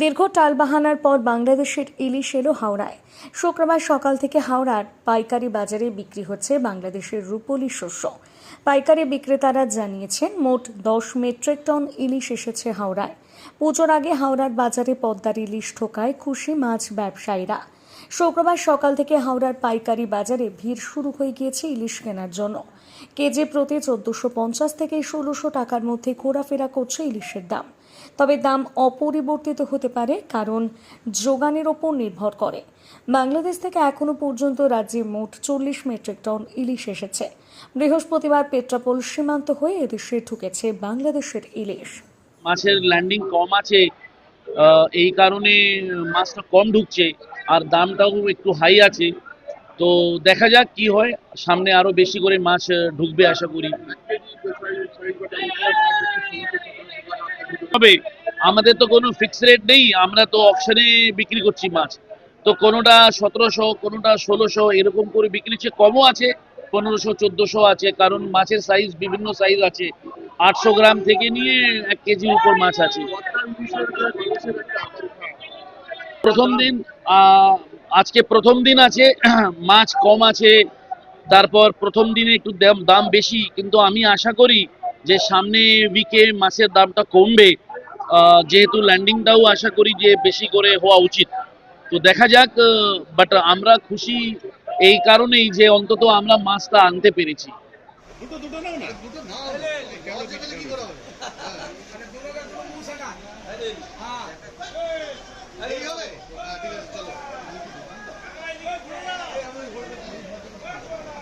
দীর্ঘ টালবাহানার পর বাংলাদেশের ইলিশ এলো হাওড়ায়। শুক্রবার সকাল থেকে হাওড়ার পাইকারি বাজারে বিক্রি হচ্ছে বাংলাদেশের রূপলি শস্য। পাইকারি বিক্রেতারা জানিয়েছেন, মোট দশ মেট্রিক টন ইলিশ এসেছে হাওড়ায়। পুজোর আগে হাওড়ার বাজারে পদ্মার ইলিশ ঠোকায় খুশি মাছ ব্যবসায়ীরা। শুক্রবার সকাল থেকে হাওড়ার পাইকারি বাজারে ভিড় শুরু হয়ে গিয়েছে ইলিশ কেনার জন্য। কেজি প্রতি চোদ্দশো পঞ্চাশ থেকে ষোলোশো টাকার মধ্যে ঘোরাফেরা করছে ইলিশের দাম। তবে দাম অপরিবর্তিত হতে পারে কারণ যোগানের ওপর নির্ভর করে। বাংলাদেশ থেকে এখনও পর্যন্ত রাজ্যে মোট চল্লিশ মেট্রিক টন ইলিশ এসেছে। বৃহস্পতিবার পেট্রাপোল সীমান্ত হয়ে এদেশে ঢুকেছে বাংলাদেশের ইলিশ। মাছের ল্যান্ডিং কম আছে। এই কারণে মাছটা কম ঢুকছে। আর দামটাও একটু হাই আছে। তো দেখা যাক কি হয়। সামনে আরও বেশি করে মাছ ঢুকবে আশা করি। তবে আমাদের তো কোনো ফিক্স রেট নেই। আমরা তো অকশনে বিক্রি করছি মাছ। তো কোনোটা সতেরোশো, কোনোটা ষোলোশো এরকম করে বিক্রি হচ্ছে কমও আছে, পনেরোশো, চোদ্দোশো আছে। কারণ মাছের সাইজ বিভিন্ন সাইজ আছে। আটশো গ্রাম থেকে নিয়ে এক কেজির উপর মাছ আছে। প্রথম দিন আজকে প্রথম দিন আছে মাছ কম আছে তারপর প্রথম দিনে একটু দাম- দাম বেশি কিন্তু আমি আশা করি যে সামনে উইকে মাছের দামটা কমবে যেহেতু ল্যান্ডিংটাও আশা করি যে বেশি করে হওয়া উচিত তো দেখা যাক বাট আমরা খুশি এই কারণেই যে অন্তত আমরা মাছটা আনতে পেরেছি দুটো দুটো নাও না দুটো নাও অচেতনে কি করা হবে এই হবে হ্যাঁ ঠিক আছে চলো আরে একটু ঘুরে যাও ঘুরে যাও ঘুরে যাও এই যা চল কাগজ সব নিয়ে